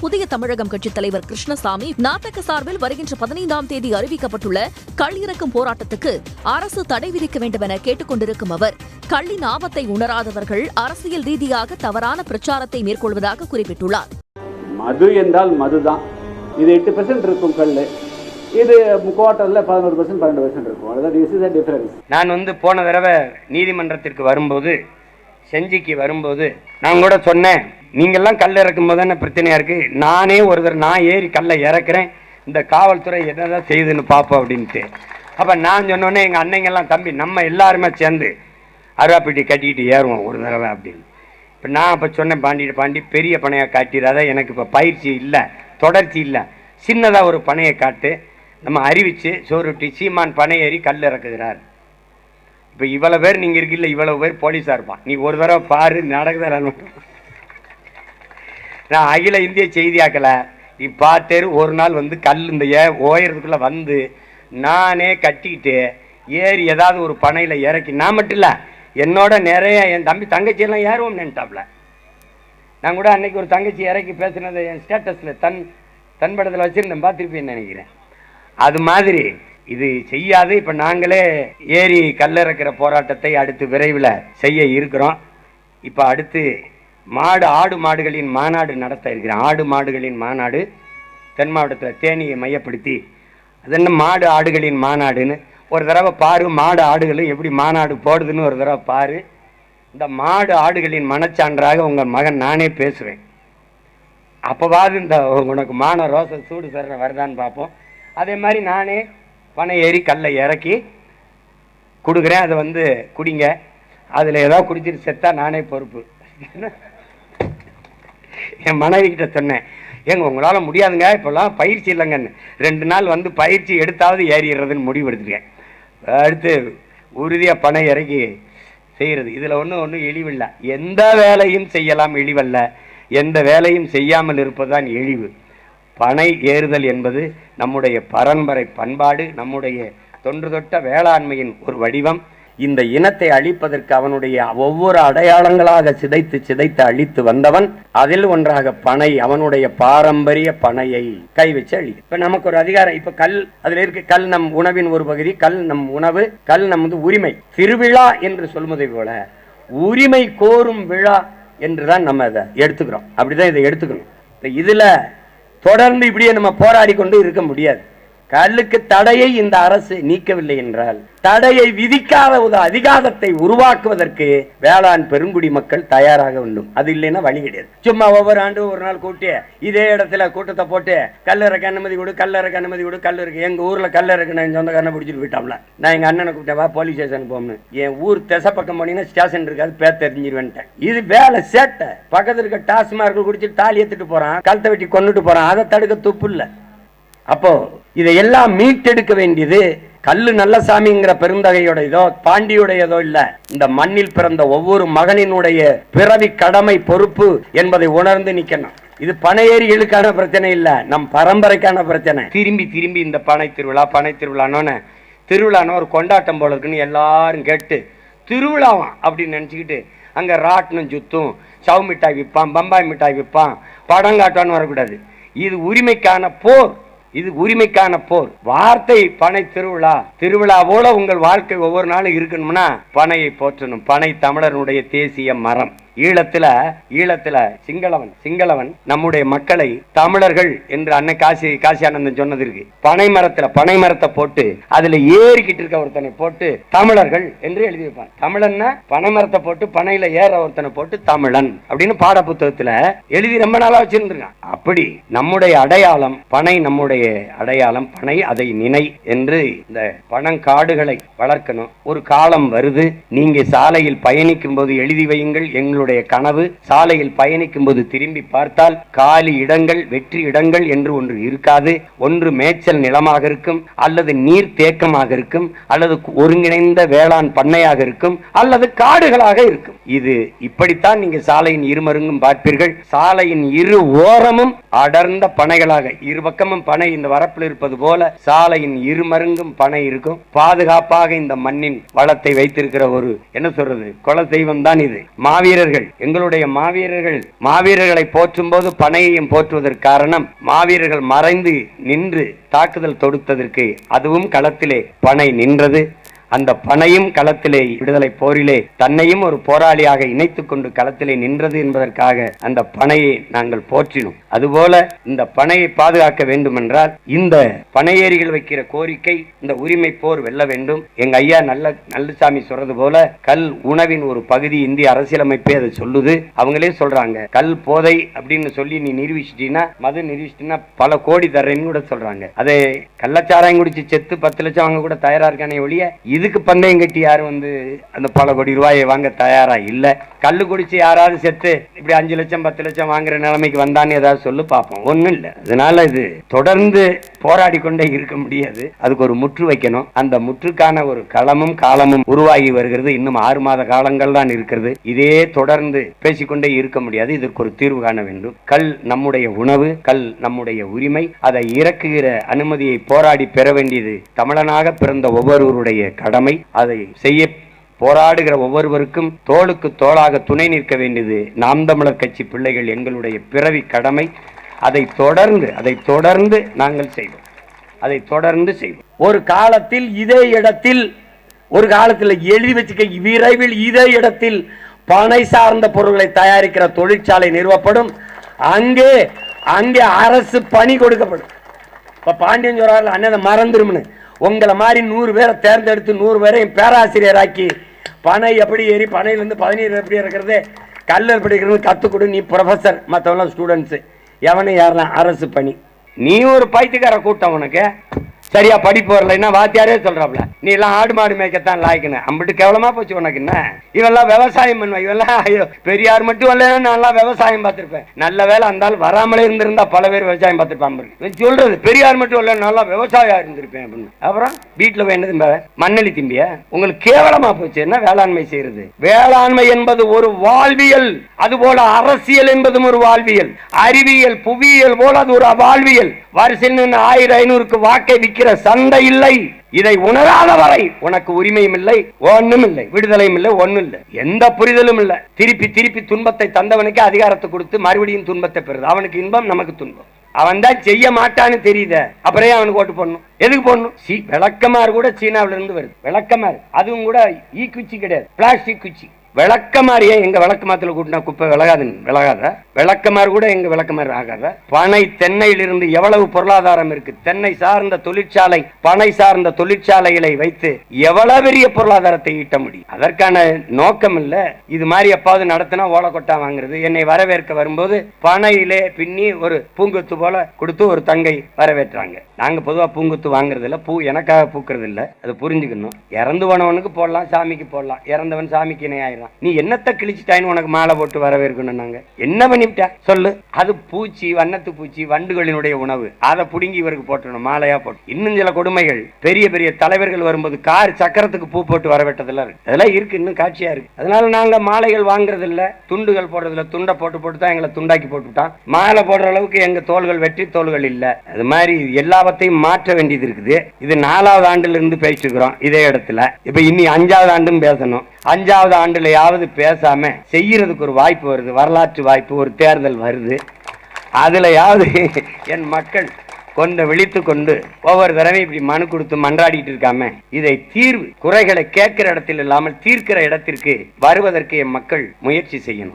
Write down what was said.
புதிய தமிழகம் கட்சித் தலைவர் கிருஷ்ணசாமி நாத்தக சார்பில் வருகின்ற பதினைந்தாம் தேதி அறிவிக்கப்பட்டுள்ள கள் இறக்கும் போராட்டத்துக்கு அரசு தடை விதிக்க வேண்டும் என கேட்டுக் கொண்டிருக்கும் அவர் கள்ளின் ஆபத்தை உணராதவர்கள் அரசியல் ரீதியாக தவறான பிரச்சாரத்தை மேற்கொள்வதாக குறிப்பிட்டுள்ளார். மது என்றால் மதுதான். இது எட்டு பெர்சன்ட் இருக்கும் கல் இது குவார்ட்டரில் பதினோரு பெர்சன்ட் பன்னெண்டு பெர்சன்ட் இருக்கும். அதான் திஸ் இஸ் அ டிஃபரன்ஸ் நான் வந்து போன தடவை நீதிமன்றத்திற்கு வரும்போது செஞ்சிக்கு வரும்போது நான் கூட சொன்னேன். நீங்கள்லாம் கல் இறக்கும் போது தானே பிரச்சனையாக இருக்குது நானே ஒரு தடவை நான் ஏறி கல்லை இறக்குறேன். இந்த காவல்துறை என்னதான் செய்யுதுன்னு பார்ப்போம் அப்படின்ட்டு. அப்போ நான் சொன்னோன்னே எங்கள் அன்னைங்கெல்லாம் தம்பி நம்ம எல்லாருமே சேர்ந்து அருவாப்பட்டி கட்டிக்கிட்டு ஏறுவோம் ஒரு தடவை அப்படின்னு. இப்போ நான் அப்போ சொன்னேன் பாண்டிட்டு பாண்டி பெரிய பனையாக காட்டிடாத எனக்கு இப்போ பயிற்சி இல்லை தொடர்ச்சி இல்லை. சின்னதாக ஒரு பனையை காட்டு. நம்ம அறிவித்து சோறுட்டி சீமான் பனை ஏறி கல் இறக்குகிறார். இப்போ இவ்வளோ பேர் நீங்கள் இருக்கில்ல இவ்வளோ பேர் போலீஸாக இருப்பான். நீ ஒரு தடவை பாரு நடக்குதா நான் அகில இந்திய செய்தியாக்கலை. நீ ஒரு நாள் வந்து கல் இந்த ஏ ஓயறதுக்குள்ளே வந்து நானே கட்டிக்கிட்டு ஏறி ஏதாவது ஒரு பனையில் இறக்கி நான் மட்டும் இல்லை என்னோட நிறைய என் தம்பி தங்கச்சியெல்லாம் ஏறுவோம் நினைட்டாப்ல நான் கூட அன்னைக்கு ஒரு தங்கச்சி இறக்கி பேசுனது என் ஸ்டேட்டஸில் தன் தன் படத்தில் வச்சுருந்தேன் பார்த்துருப்பேன்னு நினைக்கிறேன். அது மாதிரி இது செய்யாது. இப்போ நாங்களே ஏரி கல்லிறக்கிற போராட்டத்தை அடுத்து விரைவில் செய்ய இருக்கிறோம். இப்போ அடுத்து மாடு ஆடு மாடுகளின் மாநாடு நடத்த இருக்கிறேன். ஆடு மாடுகளின் மாநாடு தென் மாவட்டத்தில் தேனியை மையப்படுத்தி அது என்ன மாடு ஆடுகளின் மாநாடுன்னு? ஒரு தடவை பாரு மாடு ஆடுகளும் எப்படி மாநாடு போடுதுன்னு ஒரு தடவை பாரு. இந்த மாடு ஆடுகளின் மனச்சான்றாக உங்கள் மகன் நானே பேசுவேன். அப்போவாது இந்த உனக்கு மான ரோச சூடு சரண வருதான்னு பார்ப்போம். அதே மாதிரி நானே பனை ஏறி கல்லை இறக்கி கொடுக்குறேன். அதை வந்து குடிங்க. அதில் ஏதோ குடிச்சிட்டு செத்தா நானே பொறுப்பு. என் மனைவி கிட்ட சொன்னேன் ஏங்க உங்களால் முடியாதுங்க இப்போல்லாம் பயிற்சி இல்லைங்கன்னு. ரெண்டு நாள் வந்து பயிற்சி எடுத்தாவது ஏறிடுறதுன்னு முடிவு எடுத்துருக்கேன் அடுத்து உறுதியாக பனை இறக்கி செய்கிறது இதில் ஒன்றும் ஒன்றும் இழிவில்லை. எந்த வேலையும் செய்யலாம் இழிவல்ல. எந்த வேலையும் செய்யாமல் இருப்பதுதான் இழிவு. பனை ஏறுதல் என்பது நம்முடைய பரம்பரை பண்பாடு நம்முடைய தொன்று தொட்ட வேளாண்மையின் ஒரு வடிவம். இந்த இனத்தை அழிப்பதற்கு அவனுடைய ஒவ்வொரு அடையாளங்களாக சிதைத்து சிதைத்து அழித்து வந்தவன் அதில் ஒன்றாக பனை அவனுடைய பாரம்பரிய பனையை கை வச்சு அழி இப்ப நமக்கு ஒரு அதிகாரம் இப்ப கல் அதுல இருக்க கல் நம் உணவின் ஒரு பகுதி கல் நம் உணவு கல் நமது உரிமை. திருவிழா என்று சொல்வதை போல உரிமை கோரும் விழா என்றுதான் நம்ம இதை எடுத்துக்கிறோம். அப்படிதான் இதை எடுத்துக்கணும். இதுல தொடர்ந்து இப்படியே நம்ம போராடி கொண்டு இருக்க முடியாது. கல்லுக்கு தடையை இந்த அரசு நீக்கவில்லை என்றால் தடையை விதிக்காத ஒரு அதிகாரத்தை உருவாக்குவதற்கு வேளாண் பெருங்குடி மக்கள் தயாராக வேண்டும். அது இல்லைன்னா வழி கிடையாது. சும்மா ஒவ்வொரு ஆண்டும் ஒரு நாள் கூட்டி இதே இடத்துல கூட்டத்தை போட்டு கல்லறைக்கு அனுமதி கொடு கல்லறைக்கு அனுமதி கொடு கல் இருக்கு. எங்க ஊர்ல கல்லறைக்கு நான் சொந்தக்காரனை பிடிச்சிட்டு போயிட்டோம்ல நான் எங்க அண்ணனை கூப்பிட்டேன் வா போலீஸ் ஸ்டேஷன் போகணும்னு என் ஊர் திசை பக்கம் போனீங்கன்னா ஸ்டேஷன் இருக்காது பேர் தெரிஞ்சிருவேன்ட்டேன். இது வேலை சேட்டை. பக்கத்துல இருக்க டாஸ்மார்க்கு குடிச்சிட்டு தாலி ஏத்துட்டு போறான் கழுத்தை வெட்டி கொண்டுட்டு போறான். அதை தடுக்க துப்பு இல்லை. அப்போ இதையெல்லாம் மீட்டெடுக்க வேண்டியது கல்லு நல்லசாமிங்கிற பெருந்தகையுடையதோ பாண்டியுடையதோ இல்ல. இந்த மண்ணில் பிறந்த ஒவ்வொரு மகனினுடைய பிறவி கடமை பொறுப்பு என்பதை உணர்ந்து நிக்கணும். இது பனையேறிகளுக்கான பிரச்சனை இல்ல நம் பரம்பரைக்கான பிரச்சனை. திரும்பி திரும்பி இந்த பனை திருவிழா பனை திருவிழான்னு திருவிழான்னு ஒரு கொண்டாட்டம் போல இருக்குன்னு எல்லாரும் கேட்டு திருவிழாவான் அப்படின்னு நினச்சிக்கிட்டு அங்கே ராட்டினம் சுத்தும் சவு மிட்டாய் விற்பான் பம்பாய் மிட்டாய் விற்பான் படம் காட்டான்னு வரக்கூடாது. இது உரிமைக்கான போர். இது உரிமைக்கான போர். வார்த்தை பனை திருவிழா. திருவிழாவோட உங்கள் வாழ்க்கை ஒவ்வொரு நாளும் இருக்கணும்னா பனையை போற்றணும். பனை தமிழனுடைய தேசிய மரம். ஈழத்துல ஈழத்துல சிங்களவன் சிங்களவன் நம்முடைய மக்களை தமிழர்கள் என்று அன்னை காசி காசி ஆனந்தன் சொன்னது இருக்கு. பனை மரத்துல பனை மரத்தை போட்டு அதுல ஏறிக்கிட்டு இருக்க ஒருத்தனை போட்டு தமிழர்கள் என்று எழுதி வைப்பான். தமிழன்னா பனை மரத்தை போட்டு பனையில ஏற ஒருத்தனை போட்டு தமிழன் அப்படின்னு பாட புத்தகத்துல எழுதி ரொம்ப நாளா வச்சிருந்துருக்கான். அப்படி நம்முடைய அடையாளம் பனை நம்முடைய அடையாளம் பனை அதை நினை என்று இந்த பனங்காடுகளை வளர்க்கணும். ஒரு காலம் வருது நீங்க சாலையில் பயணிக்கும் போது எழுதி வையுங்கள் எங்களுடைய கனவு சாலையில் பயணிக்கும் போது திரும்பி பார்த்தால் காலி இடங்கள் வெற்றி இடங்கள் என்று ஒன்று இருக்காது. ஒன்று மேய்ச்சல் நிலமாக இருக்கும் அல்லது நீர் தேக்கமாக இருக்கும் அல்லது ஒருங்கிணைந்த வேளாண் பண்ணையாக இருக்கும் அல்லது காடுகளாக இருக்கும். இது இப்படித்தான் நீங்க சாலையின் இருமருங்கும் பார்ப்பீர்கள். சாலையின் இரு ஓரமும் அடர்ந்த பனைகளாக இரு பக்கமும் பனை இந்த வரப்பில் இருப்பது போல சாலையின் இருமருங்கும் பனை இருக்கும். பாதுகாப்பாக இந்த மண்ணின் வளத்தை வைத்திருக்கிற ஒரு என்ன சொல்றது குல தெய்வம் தான் இது. மாவீரர்கள் பனைகள் எங்களுடைய மாவீரர்கள் மாவீரர்களை போற்றும் போது பனையையும் போற்றுவதற்கு காரணம் மாவீரர்கள் மறைந்து நின்று தாக்குதல் தொடுத்ததற்கு அதுவும் களத்திலே பனை நின்றது. அந்த பனையும் களத்திலே விடுதலை போரிலே தன்னையும் ஒரு போராளியாக இணைத்துக் கொண்டு களத்திலே நின்றது என்பதற்காக அந்த பனையை நாங்கள் போற்றினோம். அதுபோல இந்த பனையை பாதுகாக்க வேண்டுமென்றால் இந்த பனையேறிகள் வைக்கிற கோரிக்கை இந்த உரிமை போர் வெல்ல வேண்டும். எங்க ஐயா நல்ல நல்லசாமி சொல்றது போல கல் உணவின் ஒரு பகுதி இந்திய அரசியலமைப்பே அதை சொல்லுது. அவங்களே சொல்றாங்க கல் போதை அப்படின்னு சொல்லி நீ நிரூபிச்சிட்டீங்கன்னா மது நிரூபிச்சிட்டீங்கன்னா பல கோடி தர்றேன்னு கூட சொல்றாங்க. அதை கள்ளச்சாராயம் குடிச்சு செத்து பத்து லட்சம் அவங்க கூட தயாரா இருக்கானே ஒழிய இதுக்கு பந்தயம் கட்டி யாரும் வந்து அந்த பல கோடி ரூபாயை வாங்க தயாரா இல்லை. கல்லு குடிச்சு யாராவது செத்து இப்படி அஞ்சு லட்சம் பத்து லட்சம் வாங்குற நிலைமைக்கு வந்தான்னு ஏதாவது சொல்லு பார்ப்போம் ஒன்றும் இல்லை. அதனால இது தொடர்ந்து போராடி கொண்டே இருக்க முடியாது. அதுக்கு ஒரு முற்று வைக்கணும். அந்த முற்றுக்கான ஒரு களமும் காலமும் உருவாகி வருகிறது. இன்னும் ஆறு மாத காலங்கள் தான் இருக்கிறது. இதே தொடர்ந்து பேசிக்கொண்டே இருக்க முடியாது. இதற்கு ஒரு தீர்வு காண வேண்டும். கல் நம்முடைய உணவு கல் நம்முடைய உரிமை. அதை இறக்குகிற அனுமதியை போராடி பெற வேண்டியது தமிழனாக பிறந்த ஒவ்வொருவருடைய கடமை. அதை செய்ய போராடுகிற ஒவ்வொருவருக்கும் தோளுக்கு தோளாக துணை நிற்க வேண்டியது நாம் தமிழர் கட்சி பிள்ளைகள் எங்களுடைய பிறவி கடமை. அதை தொடர்ந்து அதை தொடர்ந்து நாங்கள் செய்வோம். அதை தொடர்ந்து செய்வோம். ஒரு காலத்தில் இதே இடத்தில் ஒரு காலத்தில் எழுதி வச்சுக்க விரைவில் இதே இடத்தில் பனை சார்ந்த பொருட்களை தயாரிக்கிற தொழிற்சாலை நிறுவப்படும். அங்கே அங்கே அரசு பணி கொடுக்கப்படும். இப்போ பாண்டியன் சொல்றாரு அண்ணன் மறந்துரும்னு. உங்களை மாதிரி நூறு பேரை தேர்ந்தெடுத்து நூறு பேரையும் பேராசிரியராக்கி பனை எப்படி ஏறி பனையிலேருந்து பதினீர் எப்படி இருக்கிறது கல் எப்படி இருக்கிறது கற்றுக் கொடு நீ ப்ரொஃபஸர் மற்றவெல்லாம் ஸ்டூடெண்ட்ஸு எவனை ஏறலாம் அரசு பணி. நீ ஒரு பைத்தியக்கார கூட்டம் உனக்கு. சரியா படிப்பு வரலைன்னா வாத்தியாரே சொல்றாப்ல. நீ எல்லாம் ஆடு மாடு மேய்க்கத்தான் லாய்க்கணும் அம்பிட்டு கேவலமா போச்சு உனக்கு என்ன? இவெல்லாம் விவசாயம் பண்ணுவேன் இவெல்லாம் ஐயோ பெரியார் மட்டும் இல்லைன்னா நல்லா விவசாயம் பார்த்திருப்பேன். நல்ல வேலை அந்தாலும் வராமலே இருந்திருந்தா பல பேர் விவசாயம் பார்த்திருப்பான் சொல்றது பெரியார் மட்டும் இல்லை நல்லா விவசாயம் இருந்திருப்பேன் அப்படின்னு. அப்புறம் வீட்டுல வேண்டது திம்ப மண்ணெளி திம்பிய. உங்களுக்கு கேவலமா போச்சு என்ன வேளாண்மை செய்யறது? வேளாண்மை என்பது ஒரு வாழ்வியல். அது போல அரசியல் என்பதும் ஒரு வாழ்வியல். அறிவியல் புவியியல் போல அது ஒரு வாழ்வியல். வரிசையில் ஆயிரம் ஐநூறுக்கு வாக்கை இருக்கிற சண்டை இல்லை. இதை உணராத வரை உனக்கு உரிமையும் இல்லை ஒன்னும் இல்லை. விடுதலையும் இல்லை ஒன்னும் இல்லை. எந்த புரிதலும் இல்லை. திருப்பி திருப்பி துன்பத்தை தந்தவனுக்கு அதிகாரத்தை கொடுத்து மறுபடியும் துன்பத்தை பெறுது. அவனுக்கு இன்பம் நமக்கு துன்பம். அவன் தான் செய்ய மாட்டான்னு தெரியுத. அப்புறம் அவனுக்கு ஓட்டு போடணும். எதுக்கு போடணும்? சி விளக்கமாறு கூட சீனாவில இருந்து வருது. விளக்கமாறு. அதுவும் கூட ஈ குச்சி கிடையாது. பிளாஸ்டிக் குச்சி. விளக்கமாரியே எங்க விளக்கமாத்துல கூட்டினா குப்பை விலகாது விலகாத. விளக்கமாறு கூட எங்க விளக்கமாறு ஆகாத. பனை தென்னையிலிருந்து எவ்வளவு பொருளாதாரம் இருக்கு? தென்னை சார்ந்த தொழிற்சாலை பனை சார்ந்த தொழிற்சாலைகளை வைத்து எவ்வளவு பெரிய பொருளாதாரத்தை ஈட்ட முடியும்? அதற்கான நோக்கம் இல்ல. இது மாதிரி எப்பாவது நடத்தினா ஓலக்கொட்டா வாங்குறது. என்னை வரவேற்க வரும்போது பனையிலே பின்னி ஒரு பூங்கொத்து போல கொடுத்து ஒரு தங்கை வரவேற்றாங்க. நாங்க பொதுவா பூங்கொத்து வாங்குறது இல்ல பூ எனக்காக பூக்கிறது இல்ல அது புரிஞ்சுக்கணும். இறந்து போனவனுக்கு போடலாம் சாமிக்கு போடலாம். இறந்தவன் சாமிக்கு இணையாயிரம். ஆயிடுறான் நீ என்னத்தை கிழிச்சிட்டாயின்னு உனக்கு மாலை போட்டு வரவேற்கணும் நாங்க. என்ன பண்ணிவிட்டா? சொல்லு. அது பூச்சி வண்ணத்து பூச்சி வண்டுகளினுடைய உணவு. அதை புடுங்கி இவருக்கு போட்டணும் மாலையா போட்டு. இன்னும் சில கொடுமைகள். பெரிய பெரிய தலைவர்கள் வரும்போது கார் சக்கரத்துக்கு பூ போட்டு வரவேற்றதெல்லாம் இருக்கு. அதெல்லாம் இருக்கு இன்னும் காட்சியா இருக்கு. அதனால நாங்க மாலைகள் வாங்குறது இல்ல துண்டுகள் போடுறது இல்ல துண்டை போட்டு போட்டு தான் எங்களை துண்டாக்கி போட்டுட்டான் மாலை போடுற அளவுக்கு எங்க தோள்கள் வெற்றி தோள்கள் இல்ல. அது மாதிரி எல்லாவற்றையும் மாற்ற வேண்டியது இருக்குது. இது நாலாவது ஆண்டுல இருந்து பேசிட்டு இதே இடத்துல. இப்ப இனி அஞ்சாவது ஆண்டும் பேசணும். அஞ்சாவது ஆண்டுலையாவது பேசாம செய்யறதுக்கு ஒரு வாய்ப்பு வருது வரலாற்று வாய்ப்பு ஒரு தேர்தல் வருது. அதுலையாவது என் மக்கள் கொண்ட விழித்து கொண்டு ஒவ்வொரு தடவை இப்படி மனு கொடுத்து மன்றாடிட்டு இருக்காம இதை தீர்வு குறைகளை கேட்கிற இடத்தில் இல்லாமல் தீர்க்கிற இடத்திற்கு வருவதற்கு என் மக்கள் முயற்சி செய்யணும்.